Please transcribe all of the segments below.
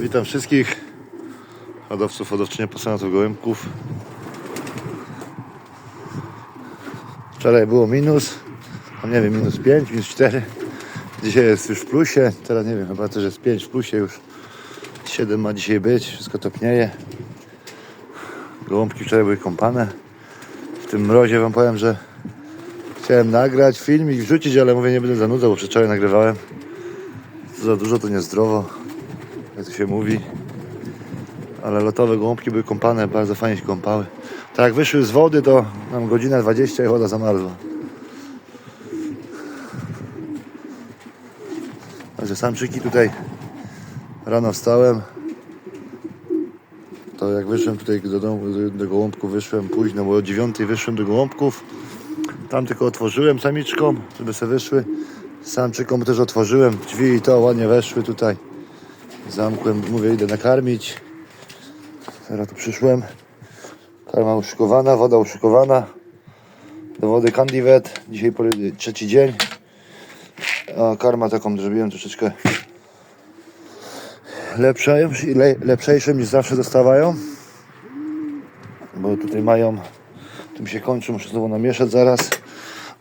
Witam wszystkich hodowców, hodowczynie pasjonatów gołębków. Wczoraj było minus, a nie wiem, minus 5, minus 4. Dzisiaj jest już w plusie, teraz nie wiem, chyba też jest 5 w plusie już. 7 ma dzisiaj być, wszystko topnieje. Gołąbki wczoraj były kąpane. W tym mrozie wam powiem, że chciałem nagrać film i wrzucić, ale mówię, nie będę zanudzał, bo wczoraj nagrywałem. Za dużo to niezdrowo jak to się mówi. Ale lotowe gołąbki były kąpane, bardzo fajnie się kąpały. Tak jak wyszły z wody, to nam godzina 20 i woda zamarzła. Także samczyki tutaj rano wstałem. To jak wyszłem tutaj do domu, do, gołąbków wyszłem późno, bo o 9 wyszłem do gołąbków. Tam tylko otworzyłem samiczkom, żeby sobie wyszły. Samczykom też otworzyłem drzwi i to ładnie weszły tutaj. Zamkłem, mówię, idę nakarmić. Teraz tu przyszłem. Karma uszykowana, woda uszykowana. Do wody Candivet. Dzisiaj trzeci dzień. A karma taką zrobiłem troszeczkę lepszą, le, lepszejszą niż zawsze dostawają. Bo tutaj mają, tym się kończy, muszę znowu namieszać zaraz.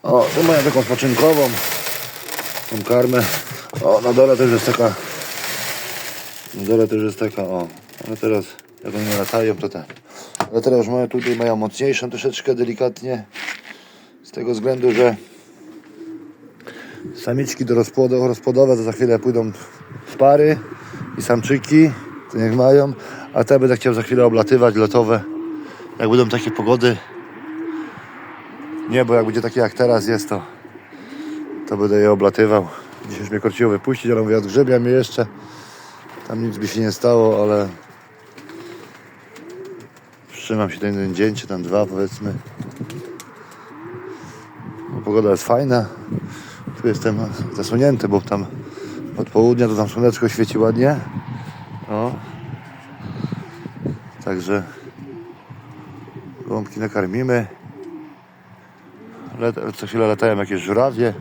O, tu mają taką spoczynkową. Tą karmę. O, na dole też jest taka na dole też jest taka, o, ale teraz jak one latają, to tak. Ale teraz już mają tutaj mają mocniejszą troszeczkę, delikatnie. Z tego względu, że samiczki do rozpłodu, rozpłodowe to za chwilę pójdą w pary i samczyki, to niech mają, a te będę chciał za chwilę oblatywać, lotowe. Jak będą takie pogody, nie, bo jak będzie takie jak teraz jest, to, to będę je oblatywał. Dzisiaj już mnie korciło wypuścić, ale mówię, odgrzebia mnie jeszcze. Tam nic by się nie stało, ale wstrzymam się ten jeden dzień, czy tam dwa powiedzmy. Bo pogoda jest fajna. Tu jestem zasłonięty, bo tam od południa to tam słoneczko świeci ładnie. O. Także gołąbki nakarmimy. Let, co chwilę latają jakieś żurawie.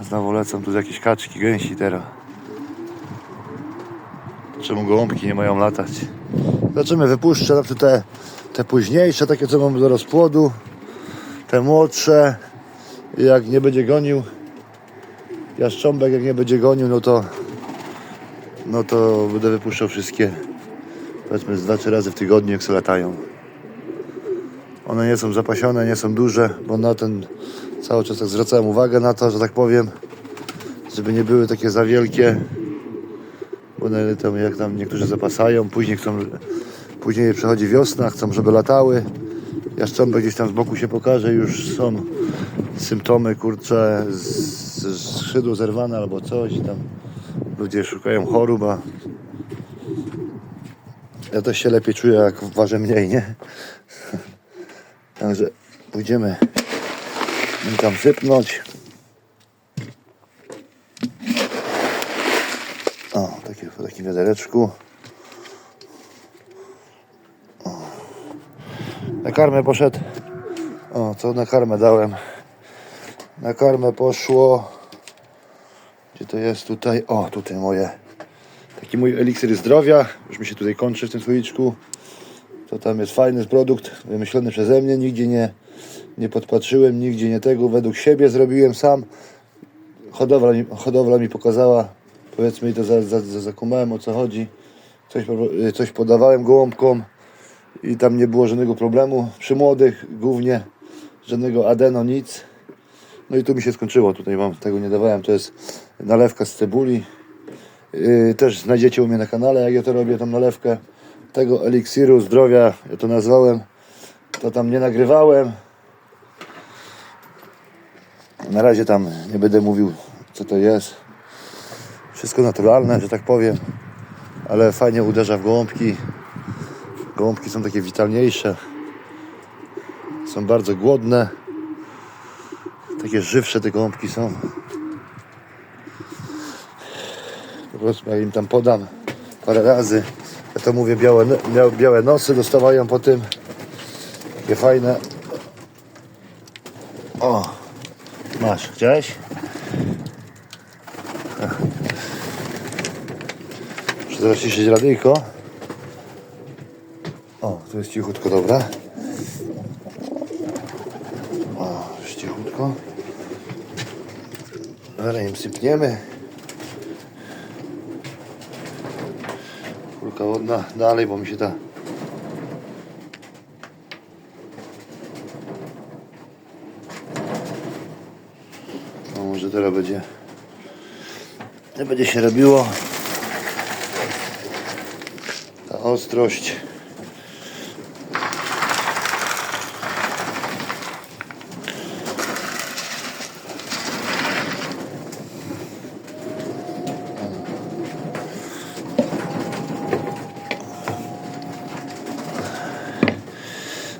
Znowu lecą tu jakieś kaczki, gęsi teraz. Czemu gołąbki nie mają latać? Zobaczymy, wypuszczę te, te późniejsze, takie co mamy do rozpłodu, te młodsze. Jak nie będzie gonił, jaszcząbek jak nie będzie gonił, no to no to będę wypuszczał wszystkie powiedzmy z razy w tygodniu, jak sobie latają. One nie są zapasione, nie są duże, bo na ten cały czas tak zwracałem uwagę na to, że tak powiem, żeby nie były takie za wielkie, one tam, jak tam niektórzy zapasają, później chcą, później przychodzi wiosna, chcą, żeby latały. Jaszcząbek gdzieś tam z boku się pokaże, już są symptomy, kurcze, z, z skrzydło zerwane albo coś tam ludzie szukają chorób, a ja też się lepiej czuję, jak ważę mniej, nie? Także pójdziemy tam sypnąć. O, takie, w takim wiadereczku. O. Na karmę poszedł. O, co na karmę dałem? Na karmę poszło. Gdzie to jest tutaj? O, tutaj moje. Taki mój eliksir zdrowia. Już mi się tutaj kończy w tym słoiczku. To tam jest fajny produkt, wymyślony przeze mnie. Nigdzie nie, nie podpatrzyłem, nigdzie nie tego. Według siebie zrobiłem sam. Hodowla mi, hodowla mi pokazała, powiedzmy, i to za, za, za, zakumałem o co chodzi. Coś, coś podawałem gołąbkom i tam nie było żadnego problemu. Przy młodych głównie żadnego adeno, nic. No i tu mi się skończyło. Tutaj wam tego nie dawałem. To jest nalewka z cebuli. Yy, też znajdziecie u mnie na kanale, jak ja to robię, tą nalewkę tego eliksiru zdrowia, ja to nazwałem. To tam nie nagrywałem. Na razie tam nie będę mówił, co to jest. Wszystko naturalne, że tak powiem, ale fajnie uderza w gołąbki. Gołąbki są takie witalniejsze. Są bardzo głodne. Takie żywsze te gołąbki są. Po prostu jak im tam podam parę razy. Ja to mówię, białe, no- białe nosy dostawają po tym. Takie fajne. O, masz, chciałeś? Muszę teraz ciszyć radyjko. O, tu jest cichutko, dobra. O, już cichutko. Zaraz im sypniemy. Kulka wodna dalej, bo mi się ta No może teraz będzie będzie się robiło ostrość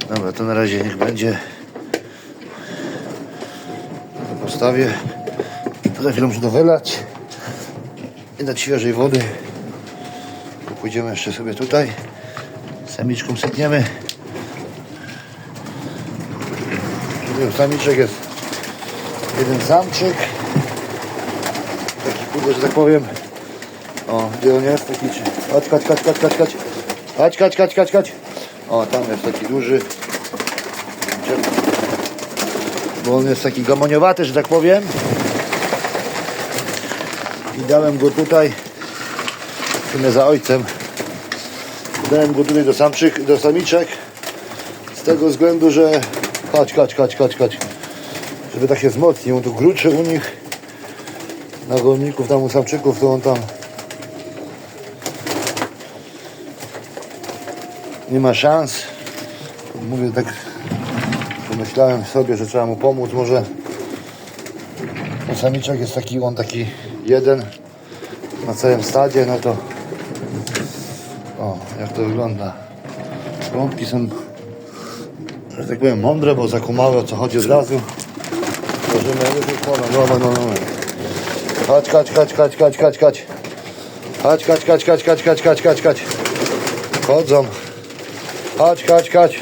Dobra, to na razie niech będzie. Postawię. Za chwilę muszę to wylać i dać świeżej wody. Pójdziemy jeszcze sobie tutaj. Samiczką sypniemy. Tu Samiczek jest jeden samczyk. Taki kurde, że tak powiem. O, gdzie on jest? Taki czy... Chodź, chodź, chodź, chodź, chodź, chodź. Chodź, chodź, chodź, chodź, chodź. O, tam jest taki duży. Bo on jest taki gamoniowaty, że tak powiem. I dałem go tutaj. Sumie za ojcem. Dałem go tutaj do samczyk, do samiczek. Z tego względu, że chodź, chodź, chodź, chodź, chodź. Żeby tak się wzmocnił. On tu gruczy u nich. Na golników, tam u samczyków, to on tam nie ma szans. Mówię tak, pomyślałem sobie, że trzeba mu pomóc. Może ten samiczek jest taki, on taki jeden na całym stadzie, no to o, jak to wygląda. Gąbki są, że tak powiem, mądre, bo zakumały o co chodzi od razu. Tworzymy, no, no, no, no, no. Chodź, chodź, chodź, chodź, chodź, chodź, chodź. Chodź, chodź, chodź, chodź, chodź, chodź, chodź, chodź, chodź. Chodzą. Chodź, chodź, chodź.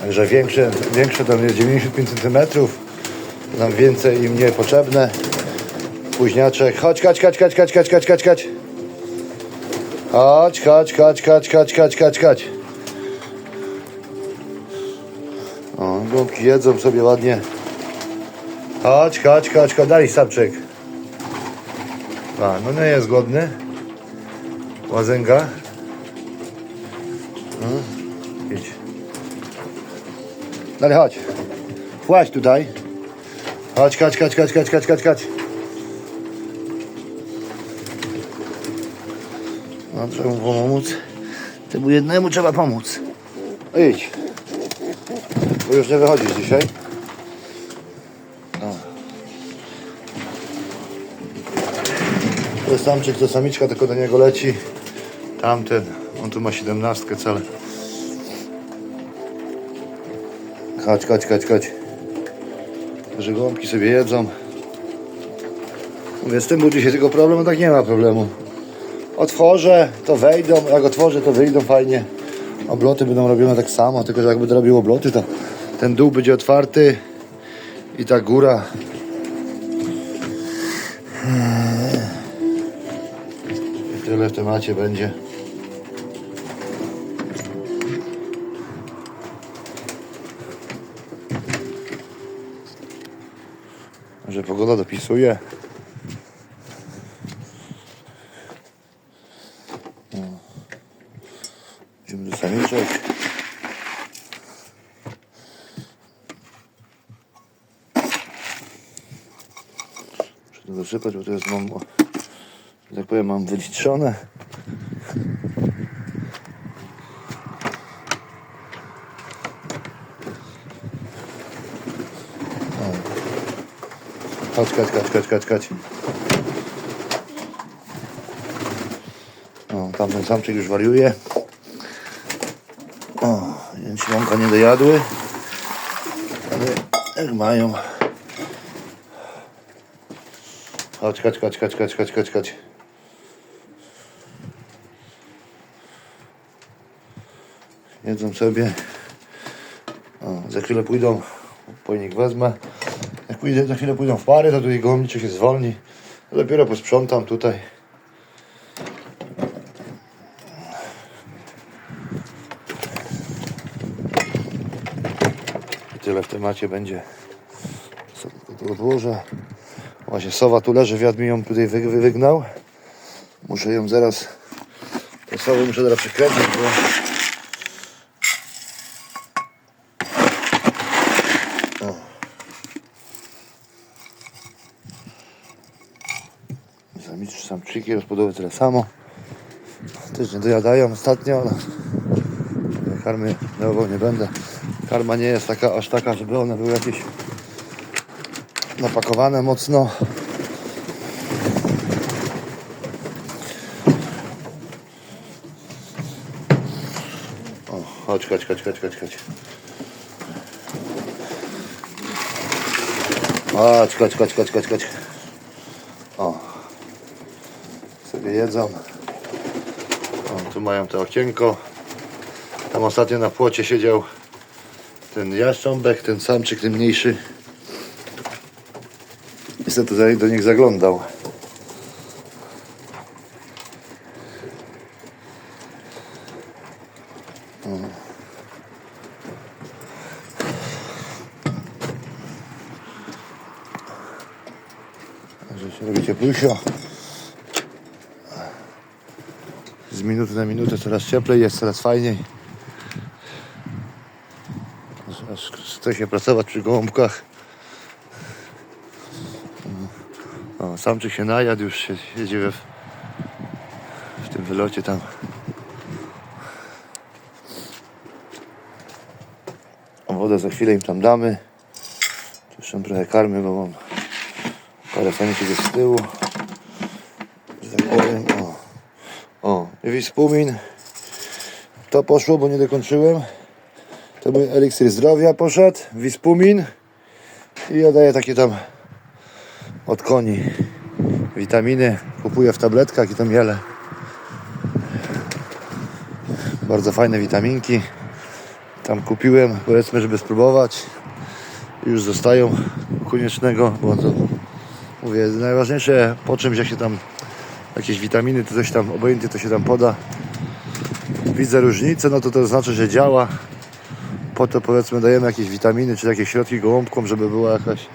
Także większe, większe tam jest 95 cm. Tam więcej im nie potrzebne. Późniaczek. Chodź, chodź, chodź, chodź, chodź, chodź, chodź, chodź, chodź. Chodź, chodź, chodź, chodź, chodź, chodź, chodź. O, gąbki jedzą sobie ładnie. Chodź, chodź, chodź, chodź, daj samczyk. A, no nie jest głodny. Łazęga. No, idź. Dalej chodź. Właź tutaj. Chodź, chodź, chodź, chodź, chodź, chodź, chodź, chodź. No, trzeba mu pomóc. Temu jednemu trzeba pomóc. Idź. Bo już nie wychodzisz dzisiaj. O. To jest samczyk, to samiczka, tylko do niego leci. Tamten, on tu ma siedemnastkę cale. Chodź, chodź, chodź, chodź. Że gąbki sobie jedzą. Mówię, z tym był dzisiaj tylko problem, a tak nie ma problemu. Otworzę, to wejdą, jak otworzę, to wyjdą fajnie. Obloty będą robione tak samo, tylko że jak będę robił obloty, to ten dół będzie otwarty i ta góra. I tyle w temacie będzie. Że pogoda dopisuje. No. Idziemy do samiczek. Dosypać, bo to jest mam, tak powiem, mam wyliczone. Chodź, chodź, chodź, chodź, chodź, chodź. O, tamten samczyk już wariuje. O, jęczmiątka nie dojadły. Ale jak mają. Chodź, chodź, chodź, chodź, chodź, chodź, chodź, chodź. Jedzą sobie. O, za chwilę pójdą, pojnik wezmę. Jak pójdę, za chwilę pójdą w pary, to tutaj gołomniczek się zwolni. Dopiero posprzątam tutaj. I tyle w temacie będzie. Co to odłożę. Właśnie sowa tu leży, wiatr mi ją tutaj wy, wy, wygnał. Muszę ją zaraz, tę sowę muszę teraz przykręcić, bo O. Samiczki, samczyki rozpłodowe tyle samo. Też nie dojadają ostatnio, ale karmy dawał nie będę. Karma nie jest taka aż taka, żeby one były jakieś napakowane mocno. O, chodź, chodź, chodź, chodź, chodź, chodź. Chodź, chodź, chodź, chodź, chodź, chodź. O. Sobie jedzą. O, tu mają to okienko. Tam ostatnio na płocie siedział ten jaszcząbek, ten samczyk, ten mniejszy. Niestety za- do nich zaglądał. Także się robi cieplusio. Z minuty na minutę coraz cieplej, jest coraz fajniej. Chce się pracować przy gołąbkach. Samczyk się najadł, już się jedzie we, w tym wylocie tam. Wodę za chwilę im tam damy. Tu Jeszcze trochę karmy, bo mam parę jest z tyłu. Że tak powiem. O, o Wispumin. To poszło, bo nie dokończyłem. To był eliksir zdrowia poszedł. Wispumin. I ja daję takie tam od koni witaminy. Kupuję w tabletkach i to miele. Bardzo fajne witaminki. Tam kupiłem, powiedzmy, żeby spróbować. Już zostają koniecznego, bo to mówię, najważniejsze po czymś, jak się tam jakieś witaminy, to coś tam, obojętnie to się tam poda. Widzę różnicę, no to to znaczy, że działa. Po to powiedzmy dajemy jakieś witaminy, czy jakieś środki gołąbkom, żeby był jakaś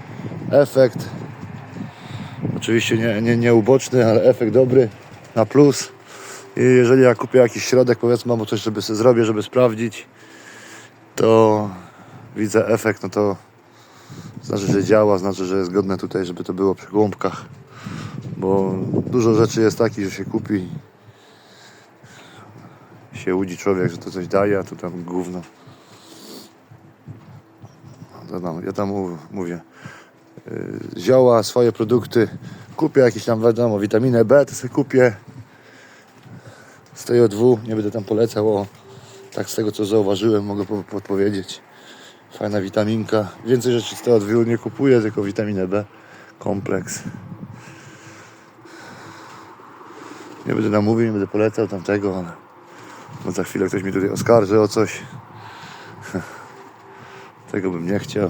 efekt. Oczywiście nie, nie, nie uboczny, ale efekt dobry, na plus. I jeżeli ja kupię jakiś środek, powiedzmy, albo coś, żeby sobie zrobię, żeby sprawdzić, to widzę efekt, no to znaczy, że działa, znaczy, że jest godne tutaj, żeby to było przy gołąbkach. Bo dużo rzeczy jest takich, że się kupi, się łudzi człowiek, że to coś daje, a to tam gówno. Tam, ja tam mów- mówię, zioła, swoje produkty, kupię jakieś tam, wiadomo, witaminę B, to sobie kupię z tej O2, nie będę tam polecał, o, tak z tego co zauważyłem, mogę po- podpowiedzieć. Fajna witaminka. Więcej rzeczy z tego nie kupuję, tylko witaminę B, kompleks. Nie będę namówił, nie będę polecał tamtego, ale bo za chwilę ktoś mi tutaj oskarży o coś. Tego bym nie chciał.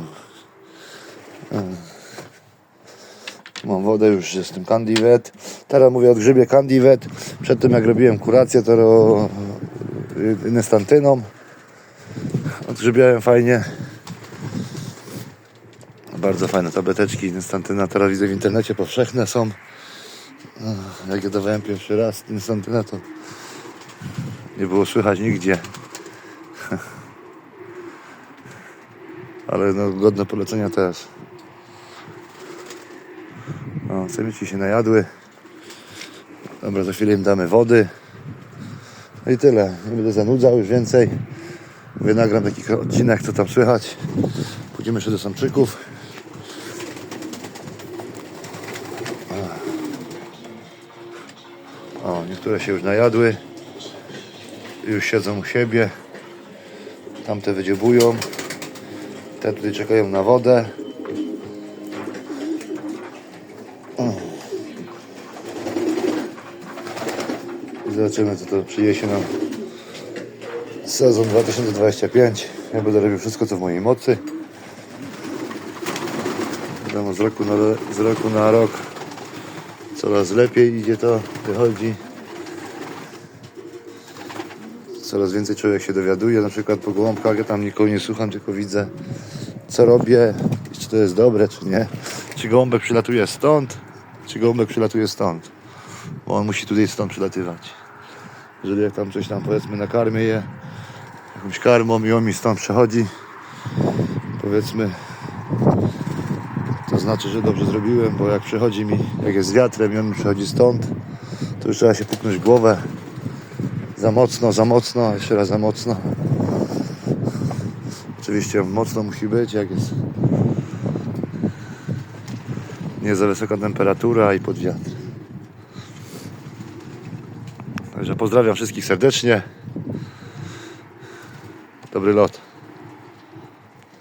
Mam wodę już, jestem Candivet. Teraz mówię o grzybie Candivet. Przedtem jak robiłem kurację, to ro... nestantyną. Odgrzybiałem fajnie. Bardzo fajne tableteczki Nestantyna. Teraz widzę w internecie powszechne są. Jak ja dawałem pierwszy raz Nestantyna, to nie było słychać nigdzie. Ale no, godne polecenia też. Samiczki się najadły. Dobra, za chwilę im damy wody. No i tyle. Nie będę zanudzał już więcej. Mówię, nagram taki odcinek, co tam słychać. Pójdziemy jeszcze do samczyków. O, niektóre się już najadły. Już siedzą u siebie. Tamte wydziobują. Te tutaj czekają na wodę. Zobaczymy, co to przyniesie nam sezon 2025. Ja będę robił wszystko, co w mojej mocy. Wiadomo, z roku na, z roku na rok coraz lepiej idzie to, wychodzi. Coraz więcej człowiek się dowiaduje, na przykład po gołąbkach, ja tam nikogo nie słucham, tylko widzę, co robię, czy to jest dobre, czy nie. Czy gołąbek przylatuje stąd, czy gołąbek przylatuje stąd. Bo on musi tutaj stąd przylatywać. Jeżeli jak tam coś tam powiedzmy nakarmię je jakąś karmą i on mi stąd przechodzi, powiedzmy, to znaczy, że dobrze zrobiłem, bo jak przychodzi mi, jak jest wiatrem i on mi przychodzi stąd, to już trzeba się puknąć w głowę. Za mocno, za mocno, jeszcze raz za mocno. Oczywiście mocno musi być, jak jest nie za wysoka temperatura i pod wiatr. Także pozdrawiam wszystkich serdecznie. Dobry lot.